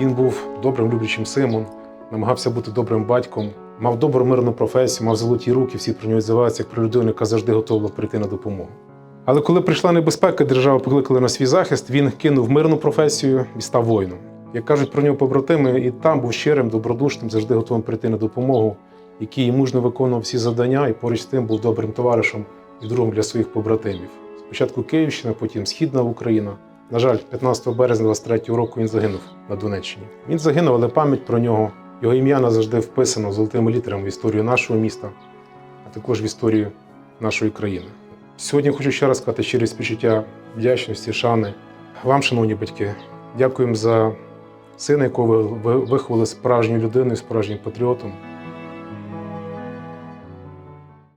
Він був добрим люблячим сином, намагався бути добрим батьком, мав добру мирну професію, мав золоті руки, всі про нього відзиваються як про людину, яка завжди готова прийти на допомогу. Але коли прийшла небезпека, держава покликала на свій захист, він кинув мирну професію і став воїном. Як кажуть про нього побратими, і там був щирим, добродушним, завжди готовим прийти на допомогу, який і мужньо виконував всі завдання, і поруч з тим був добрим товаришем і другом для своїх побратимів. Спочатку Київщина, потім Східна Україна. На жаль, 15 березня 23 року він загинув на Донеччині. Він загинув, але пам'ять про нього, його ім'я назавжди вписано золотими літерами в історію нашого міста, а також в історію нашої країни. Сьогодні хочу ще раз сказати щирі співчуття вдячності, шани вам, шановні батьки. Дякуємо за сина, якого ви ви виховали справжньою людиною, справжнім патріотом.